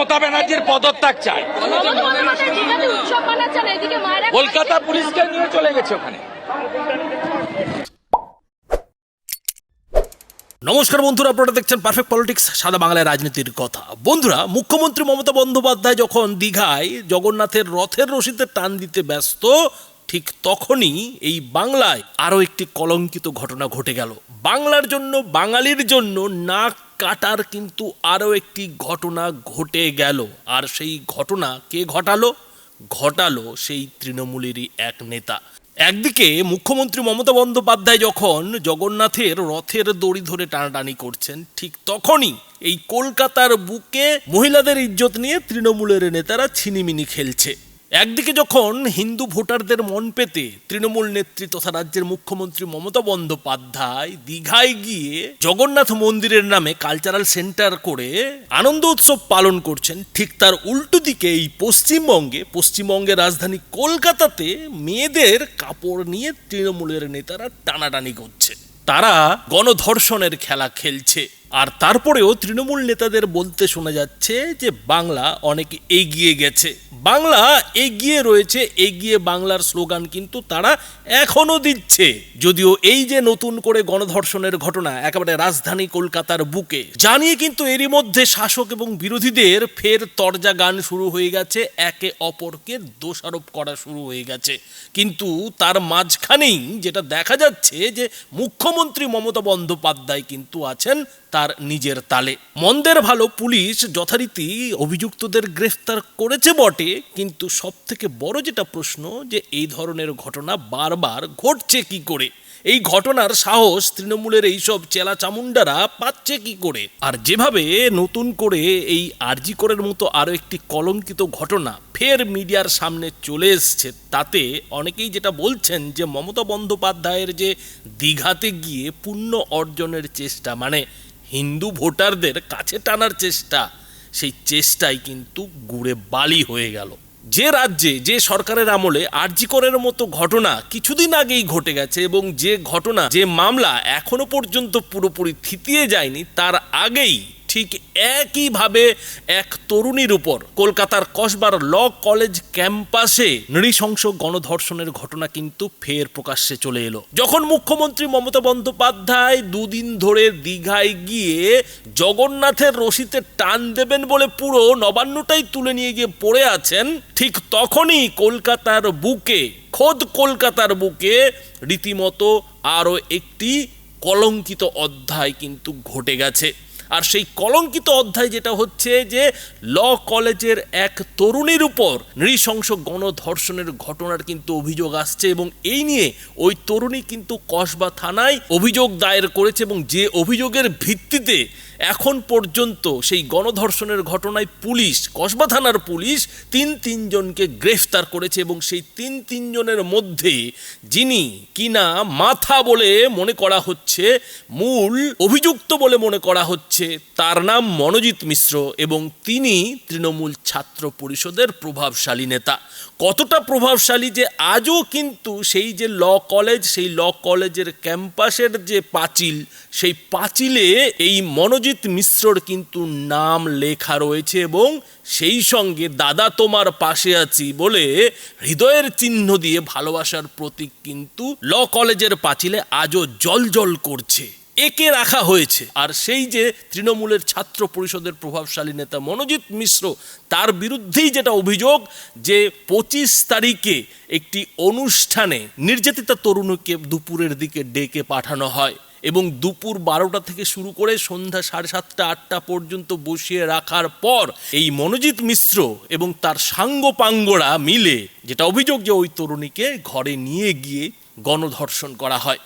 মমতা ব্যানার্জির পদত্যাগ চায়। কলকাতা পুলিশকে নিয়ে চলে গেছে ওখানে। নমস্কার বন্ধুরা, আপনারা দেখছেন পারফেক্ট পলিটিক্স সাদা বাংলায় রাজনীতির কথা। বন্ধুরা, মুখ্যমন্ত্রী মমতা বন্দ্যোপাধ্যায় যখন দীঘায় জগন্নাথের রথের রশিতে টান দিতে ব্যস্ত, ঠিক তখনই এই বাংলায় আরও একটি কলঙ্কিত ঘটনা ঘটে গেল। বাংলার জন্য, বাঙালির জন্য নাক কাটার কিন্তু আরও একটি ঘটনা ঘটে গেল। আর সেই ঘটনা কে ঘটালো? ঘটালো সেই তৃণমূলেরই এক নেতা। একদিকে মুখ্যমন্ত্রী মমতা বন্দ্যোপাধ্যায় যখন জগন্নাথের রথের দড়ি ধরে টানাটানি করছেন, ঠিক তখনই এই কলকাতার বুকে মহিলাদের ইজ্জত নিয়ে তৃণমূলের নেতারা ছিনিমিনি খেলছে। একদিকে যখন হিন্দু ভোটারদের মন পেতে তৃণমূল নেত্রী তথা রাজ্যের মুখ্যমন্ত্রী মমতা বন্দ্যোপাধ্যায় দীঘায় গিয়ে জগন্নাথ মন্দিরের নামে কালচারাল সেন্টার করে আনন্দ উৎসব পালন করছেন, ঠিক তার উল্টো দিকে এই পশ্চিমবঙ্গে, পশ্চিমবঙ্গের রাজধানী কলকাতাতে মেয়েদের কাপড় নিয়ে তৃণমূলের নেতারা টানাটানি করছে। তারা গণধর্ষণের খেলা খেলছে। আর তারপরেও তৃণমূল নেতাদের বলতে শোনা যাচ্ছে যে বাংলা অনেক এগিয়ে গেছে। বাংলা এগিয়ে রয়েছে, এগিয়ে বাংলার স্লোগান কিন্তু তারা এখনও দিচ্ছে। যদিও এই যে নতুন করে গণধর্ষণের ঘটনা, একেবারে রাজধানী কলকাতার বুকে জানিয়ে কিন্তু এরই মধ্যে শাসক এবং বিরোধীদের ফের তরজা গান শুরু হয়ে গেছে, একে অপরকে দোষারোপ করা শুরু হয়ে গেছে। কিন্তু তার মাঝখানেই যেটা দেখা যাচ্ছে যে মুখ্যমন্ত্রী মমতা বন্দ্যোপাধ্যায় কিন্তু আছেন, তার নিজের তালে। মন্দের ভালো পুলিশ যথারীতি অভিযুক্তদের গ্রেফতার করেছে বটে, কিন্তু সব থেকে বড় যেটা প্রশ্ন যে এই ধরনের ঘটনা বারবার ঘটছে কি করে? এই ঘটনার সাহস তৃণমূলের এইসব চেলা চামুন্ডারা পাচ্ছে কি করে? আর যেভাবে নতুন করে এই আরজিকরের মতো আরও একটি কলঙ্কিত ঘটনা ফের মিডিয়ার সামনে চলে এসছে, তাতে অনেকেই যেটা বলছেন যে মমতা বন্দ্যোপাধ্যায়ের যে দীঘাতে গিয়ে পুণ্য অর্জনের চেষ্টা মানে হিন্দু ভোটারদের কাছে টানার চেষ্টা, সেই চেষ্টাই কিন্তু গুড়ে বালি হয়ে গেল। যে রাজ্যে, যে সরকারের আমলে আরজিকরের মতো ঘটনা কিছুদিন আগেই ঘটে গেছে এবং যে ঘটনা, যে মামলা এখনও পর্যন্ত পুরোপুরি থিতিয়ে যায়নি, তার আগেই ঠিক একইভাবে এক তরুণীর উপর কলকাতার কসবার ল কলেজ ক্যাম্পাসে নৃশংস গণধর্ষণের ঘটনা কিন্তু ফের প্রকাশ্যে চলে এলো। যখন মুখ্যমন্ত্রী মমতা বন্দ্যোপাধ্যায় দুদিন ধরে দীঘায় গিয়ে জগন্নাথের রশিতে টান দেবেন বলে পুরো নবান্নটাই তুলে নিয়ে গিয়ে পড়ে আছেন, ঠিক তখনই কলকাতার বুকে, খোদ কলকাতার বুকে রীতিমতো আরও একটি কলঙ্কিত অধ্যায় কিন্তু ঘটে গেছে। আর সেই কলঙ্কিত অধ্যায় যেটা হচ্ছে যে, ল কলেজের এক তরুণীর উপর নৃশংস গণধর্ষণের ঘটনার কিন্তু অভিযোগ আসছে এবং এই নিয়ে ওই তরুণী কিন্তু কসবা থানায় অভিযোগ দায়ের করেছে এবং যে অভিযোগের ভিত্তিতে এখন পর্যন্ত সেই গণধর্ষণের ঘটনায় পুলিশ, কসবা থানার পুলিশ তিন তিনজনকে গ্রেফতার করেছে এবং সেই তিন তিনজনের মধ্যে যিনি কিনা মাথা বলে মনে করা হচ্ছে, মূল অভিযুক্ত বলে মনে করা হচ্ছে, তার নাম মনোজিৎ মিশ্র এবং তিনি তৃণমূল ছাত্র পরিষদের প্রভাবশালী নেতা। কতটা প্রভাবশালী যে আজও কিন্তু সেই যে ল কলেজ, সেই ল কলেজের ক্যাম্পাসের যে পাঁচিল, সেই পাঁচিলে এই মনোজিৎ মিশ্রর কিন্তু নাম লেখা রয়েছে এবং সেই সঙ্গে দাদা তোমার পাশে আছি বলে হৃদয়ের চিহ্ন দিয়ে ভালোবাসার প্রতীক কিন্তু ল কলেজের পাঁচিলে আজও জল জল করছে, একে রাখা হয়েছে। আর সেই যে তৃণমূলের ছাত্র পরিষদের প্রভাবশালী নেতা মনোজিৎ মিশ্র, তার বিরুদ্ধেই যেটা অভিযোগ যে পঁচিশ তারিখে একটি অনুষ্ঠানে নির্যাতিতা তরুণীকে দুপুরের দিকে ডেকে পাঠানো হয়। এবং দুপুর বারোটা থেকে শুরু করে সন্ধ্যা সাড়ে সাতটা, আটটা পর্যন্ত বসিয়ে রাখার পর এই মনোজিৎ মিশ্র এবং তার সাঙ্গপাঙ্গরা মিলে যেটা অভিযোগ যে ওই তরুণীকে ঘরে নিয়ে গিয়ে গণধর্ষণ করা হয়।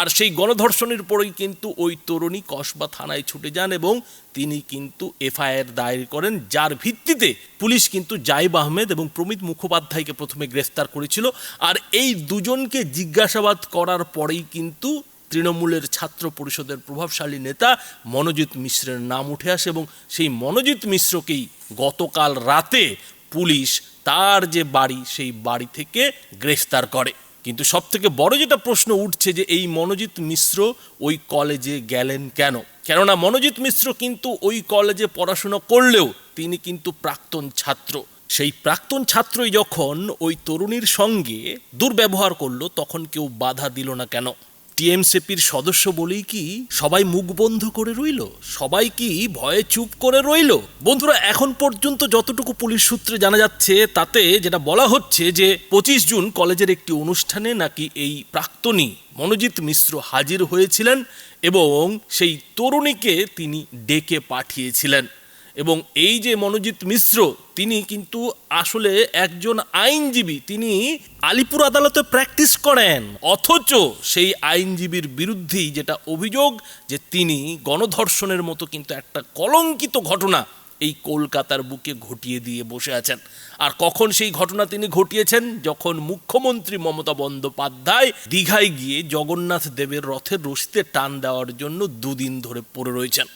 আর সেই গণধর্ষণের পরেই কিন্তু ওই তরুণী কসবা থানায় ছুটে যান এবং তিনি কিন্তু এফআইআর দায়ের করেন, যার ভিত্তিতে পুলিশ কিন্তু জাইব আহমেদ এবং প্রমিত মুখোপাধ্যায়কে প্রথমে গ্রেফতার করেছিল। আর এই দুজনকে জিজ্ঞাসাবাদ করার পরেই কিন্তু তৃণমূলের ছাত্র পরিষদের প্রভাবশালী নেতা মনোজিৎ মিশ্রের নাম উঠে আসে এবং সেই মনোজিৎ মিশ্রকেই গতকাল রাতে পুলিশ তার যে বাড়ি, সেই বাড়ি থেকে গ্রেফতার করে। কিন্তু সব থেকে বড় যেটা প্রশ্ন উঠছে যে এই মনোজিৎ মিশ্র ওই কলেজে গেলেন কেন? কেননা মনোজিৎ মিশ্র কিন্তু ওই কলেজে পড়াশোনা করলেও তিনি কিন্তু প্রাক্তন ছাত্র। সেই প্রাক্তন ছাত্রই যখন ওই তরুণীর সঙ্গে দুর্ব্যবহার করল, তখন কেউ বাধা দিল না কেন? টিএমসিপির সদস্য বলেই কি সবাই মুখ বন্ধ করে রইল? সবাই কি ভয়ে চুপ করে রইল? বন্ধুরা, এখন পর্যন্ত যতটুকু পুলিশ সূত্রে জানা যাচ্ছে, তাতে যেটা বলা হচ্ছে যে পঁচিশ জুন কলেজের একটি অনুষ্ঠানে নাকি এই প্রাক্তনী মনোজিৎ মিশ্র হাজির হয়েছিলেন এবং সেই তরুণীকে তিনি ডেকে পাঠিয়েছিলেন। এবং এই যে মনোজিৎ মিশ্র, তিনি কিন্তু আসলে একজন আইনজীবী। তিনি আলিপুর আদালতে প্র্যাকটিস করেন, অথচ সেই আইনজীবীর বিরুদ্ধেই যেটা অভিযোগ যে তিনি গণধর্ষণের মতো কিন্তু একটা কলঙ্কিত ঘটনা এই কলকাতার বুকে ঘটিয়ে দিয়ে বসে আছেন। আর কখন সেই ঘটনা তিনি ঘটিয়েছেন? যখন মুখ্যমন্ত্রী মমতা বন্দ্যোপাধ্যায় দীঘায় গিয়ে জগন্নাথ দেবের রথের রশিতে টান দেওয়ার জন্য দুদিন ধরে পড়ে রয়েছেন।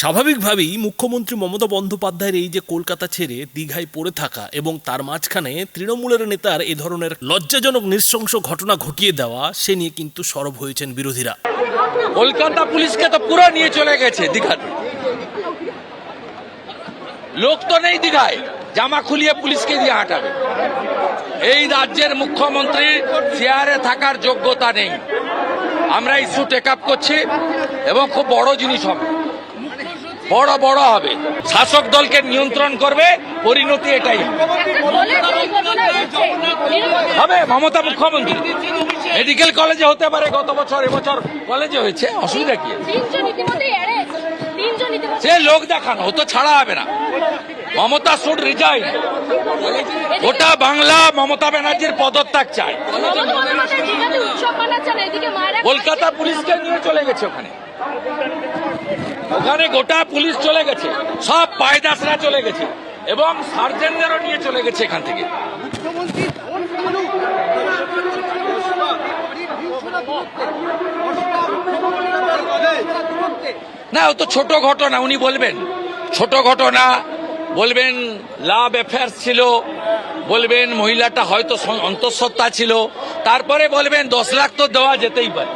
স্বাভাবিকভাবেই মুখ্যমন্ত্রী মমতা বন্দ্যোপাধ্যায়ের এই যে কলকাতা ছেড়ে দীঘায় পড়ে থাকা এবং তার মাঝখানে তৃণমূলের নেতার এ ধরনের লজ্জাজনক নৃশংস ঘটনা ঘটিয়ে দেওয়া, সে নিয়ে কিন্তু সরব হয়েছেন বিরোধীরা। কলকাতা পুলিশকে তো পুরো নিয়ে চলে গেছে দীঘাতে লোক তো নেই দীঘায়, জামা খুলিয়ে পুলিশকে দিয়ে হাঁটাবে। এই রাজ্যের মুখ্যমন্ত্রীর চেয়ারে থাকার যোগ্যতা নেই। আমরা ইস্যু টেক আপ করছি এবং খুব বড় জিনিস হবে। বড় বড় হবে। শাসক দলকে নিয়ন্ত্রণ করবে, পরিণতি এটাই হবে। মমতা মুখ্যমন্ত্রী। মেডিকেল কলেজে হতে পারে, গত বছর, এবছর কলেজে হয়েছে, অসুবিধা কি? সে লোক দেখানো, ও তো ছাড়া হবে না। মমতা শুড রিজাইন গোটা বাংলা মমতা ব্যানার্জির পদত্যাগ চায়। কলকাতা পুলিশকে নিয়ে চলে গেছে ওখানে। ওখানে গোটা পুলিশ চলে গেছে। সব পায়দাসরা চলে গেছে এবং সার্জেনদেরও নিয়ে চলে গেছে এখান থেকে। না ও তো ছোট ঘটনা উনি বলবেন। ছোট ঘটনা বলবেন লাভ অ্যাফেয়ার্স ছিল বলবেন মহিলাটা হয়তো অন্তঃসত্ত্বা ছিল তারপরে বলবেন দশ লাখ তো দেওয়া যেতেই পারে।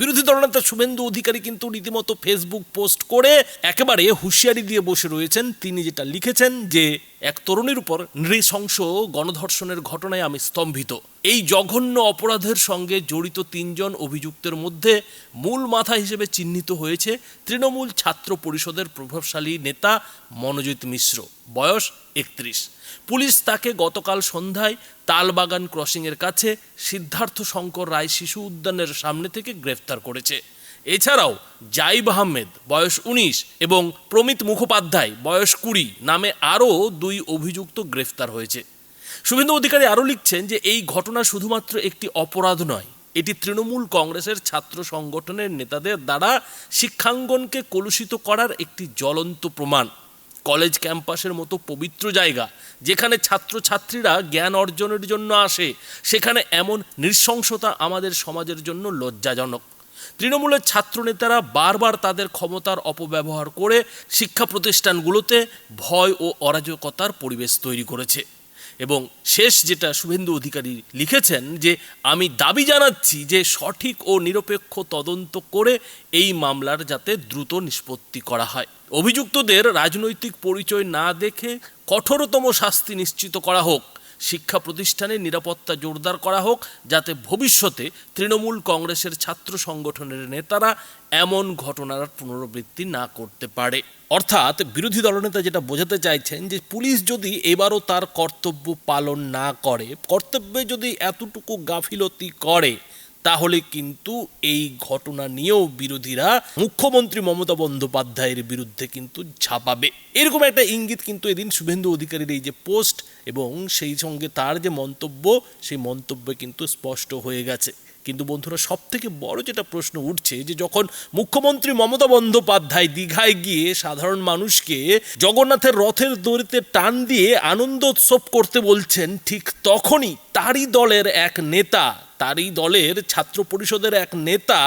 বিরোধী দলনেতা শুভেন্দু অধিকারী কিন্তু রীতিমতো ফেসবুক পোস্ট করে একেবারে হুঁশিয়ারি দিয়ে বসে রয়েছেন। তিনি যেটা লিখেছেন যে, এক তরুণীর উপর নৃশংস গণধর্ষণের ঘটনায় আমি স্তম্ভিত। এই জঘন্য অপরাধের সঙ্গে জড়িত তিনজন অভিযুক্তের মধ্যে মূল মাথা হিসেবে চিহ্নিত হয়েছে তৃণমূল ছাত্র পরিষদের প্রভাবশালী নেতা মনোজিৎ মিশ্র। বয়স একত্রিশ। পুলিশ তাকে গতকাল সন্ধ্যায় তালবাগান ক্রসিংয়ের কাছে সিদ্ধার্থ শঙ্কর রায় শিশু উদ্যানের সামনে থেকে গ্রেফতার করেছে। এছাড়াও জাইব আহমেদ বয়স উনিশ এবং প্রমিত মুখোপাধ্যায় বয়স কুড়ি নামে আরও দুই অভিযুক্ত গ্রেফতার হয়েছে। শুভেন্দু অধিকারী আরও লিখছেন যে এই ঘটনা শুধুমাত্র একটি অপরাধ নয়, এটি তৃণমূল কংগ্রেসের ছাত্র সংগঠনের নেতাদের দ্বারা শিক্ষাঙ্গনকে কলুষিত করার একটি জ্বলন্ত প্রমাণ। কলেজ ক্যাম্পাসের মতো পবিত্র জায়গা, যেখানে ছাত্রছাত্রীরা জ্ঞান অর্জনের জন্য আসে, সেখানে এমন নৃশংসতা আমাদের সমাজের জন্য লজ্জাজনক। তৃণমূলের ছাত্রনেতারা বারবার তাদের ক্ষমতার অপব্যবহার করে শিক্ষা প্রতিষ্ঠানগুলোতে ভয় ও অরাজকতার পরিবেশ তৈরি করেছে। এবং শেষ যেটা শুভেন্দু অধিকারী লিখেছেন যে, আমি দাবি জানাচ্ছি যে সঠিক ও নিরপেক্ষ তদন্ত করে এই মামলার যাতে দ্রুত নিষ্পত্তি করা হয়। অভিযুক্তদের রাজনৈতিক পরিচয় না দেখে কঠোরতম শাস্তি নিশ্চিত করা হোক। শিক্ষা প্রতিষ্ঠানে নিরাপত্তা জোরদার করা হোক, যাতে ভবিষ্যতে তৃণমূল কংগ্রেসের ছাত্র সংগঠনের নেতারা এমন ঘটনার পুনরাবৃত্তি না করতে পারে। অর্থাৎ বিরোধী দলনেতা যেটা বোঝাতে চাইছেন যে, পুলিশ যদি এবারও তার কর্তব্য পালন না করে, কর্তব্যে যদি এতটুকু গাফিলতি করে তাহলে কিন্তু এই ঘটনা নিয়েও বিরোধীরা মুখ্যমন্ত্রী মমতা বন্দ্যোপাধ্যায়ের বিরুদ্ধে কিন্তু ঝাঁপাবে এরকম একটা ইঙ্গিত কিন্তু এদিন শুভেন্দু অধিকারীর এই যে পোস্ট এবং সেই সঙ্গে তার যে মন্তব্য, সেই মন্তব্যে কিন্তু স্পষ্ট হয়ে গেছে। কিন্তু বন্ধুরা সব থেকে বড় যেটা প্রশ্ন উঠছে যে যখন মুখ্যমন্ত্রী মমতা বন্দ্যোপাধ্যায় দীঘায় গিয়ে সাধারণ মানুষকে জগন্নাথের রথের দড়িতে টান দিয়ে আনন্দ উৎসব করতে বলছেন, ঠিক তখনই তারই দলের এক নেতা তারই দলের ছাত্র পরিষদের এক নেতা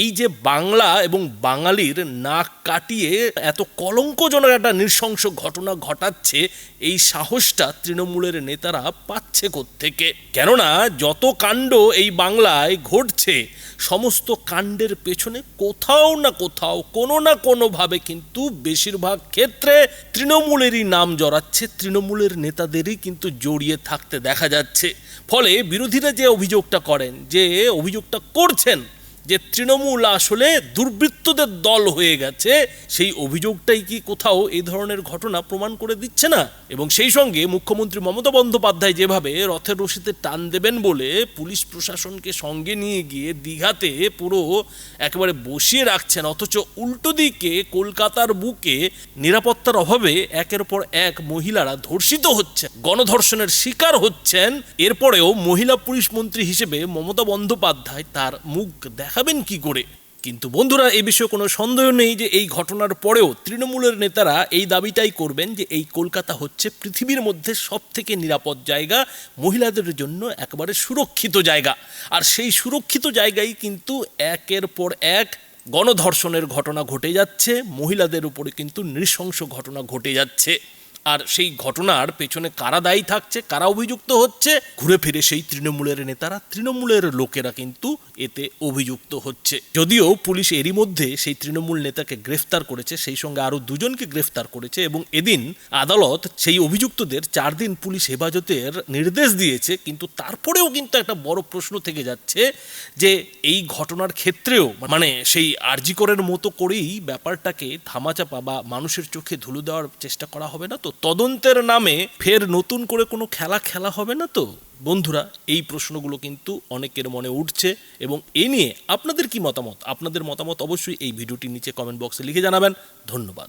এই যে বাংলা এবং বাঙালির নাক কাটিয়ে এত কলঙ্কজনক একটা নৃশংস ঘটনা ঘটাচ্ছে, এই সাহসটা তৃণমূলের নেতারা পাচ্ছে থেকে কেননা যত কাণ্ড এই বাংলায় ঘটছে, সমস্ত কাণ্ডের পেছনে কোথাও না কোথাও, কোনো না কোনোভাবে কিন্তু বেশিরভাগ ক্ষেত্রে তৃণমূলেরই নাম জড়াচ্ছে, তৃণমূলের নেতাদেরই কিন্তু জড়িয়ে থাকতে দেখা যাচ্ছে। ফলে বিরোধীরা যে অভিযোগটা করেন যে অভিযোগটা করছেন যে তৃণমূল আসলে দুর্বৃত্তদের দল হয়ে গেছে, সেই অভিযোগটাই কি কোথাও এই ধরনের ঘটনা প্রমাণ করে দিচ্ছে না? এবং সেই সঙ্গে মুখ্যমন্ত্রী মমতা বন্দ্যোপাধ্যায় যেভাবে রথের রশিতে টান দেবেন বলে পুলিশ প্রশাসনকে সঙ্গে নিয়ে গিয়ে দীঘাতে পুরো একেবারে বসিয়ে রাখছেন, অথচ উল্টো দিকে কলকাতার বুকে নিরাপত্তার অভাবে একের পর এক মহিলারা ধর্ষিত হচ্ছেন, গণধর্ষণের শিকার হচ্ছেন। এরপরেও মহিলা পুলিশ মন্ত্রী হিসেবে মমতা বন্দ্যোপাধ্যায় তার মুখ দেখাবেন কি করে? কিন্তু বন্ধুরা, এ বিষয়ে কোনো সন্দেহ নেই যে এই ঘটনার পরেও তৃণমূলের নেতারা এই দাবিটাই করবেন যে এই কলকাতা হচ্ছে পৃথিবীর মধ্যে সব থেকে নিরাপদ জায়গা, মহিলাদের জন্য একেবারে সুরক্ষিত জায়গা। আর সেই সুরক্ষিত জায়গায় কিন্তু একের পর এক গণধর্ষণের ঘটনা ঘটে যাচ্ছে, মহিলাদের উপরে কিন্তু নৃশংস ঘটনা ঘটে যাচ্ছে। আর সেই ঘটনার পেছনে কারা দায়ী থাকছে, কারা অভিযুক্ত হচ্ছে, ঘুরে ফিরে সেই তৃণমূলের নেতারা, তৃণমূলের লোকেরা কিন্তু এতে অভিযুক্ত হচ্ছে। যদিও পুলিশ এরই মধ্যে সেই তৃণমূল নেতাকে গ্রেফতার করেছে, সেই সঙ্গে আরও দুজনকে গ্রেফতার করেছে এবং এদিন আদালত সেই অভিযুক্তদের চার দিন পুলিশ হেফাজতের নির্দেশ দিয়েছে, কিন্তু তারপরেও কিন্তু একটা বড় প্রশ্ন থেকে যাচ্ছে যে এই ঘটনার ক্ষেত্রেও মানে সেই আরজিকরের মতো করেই ব্যাপারটাকে ধামাচাপা বা মানুষের চোখে ধুলো দেওয়ার চেষ্টা করা হবে না তো? তদন্তের নামে ফের নতুন করে কোনো খেলা খেলা হবে না তো? বন্ধুরা, এই প্রশ্নগুলো কিন্তু অনেকের মনে উঠছে এবং এ নিয়ে আপনাদের কি মতামত? আপনাদের মতামত অবশ্যই এই ভিডিওটির নিচে কমেন্ট বক্সে লিখে জানাবেন। ধন্যবাদ।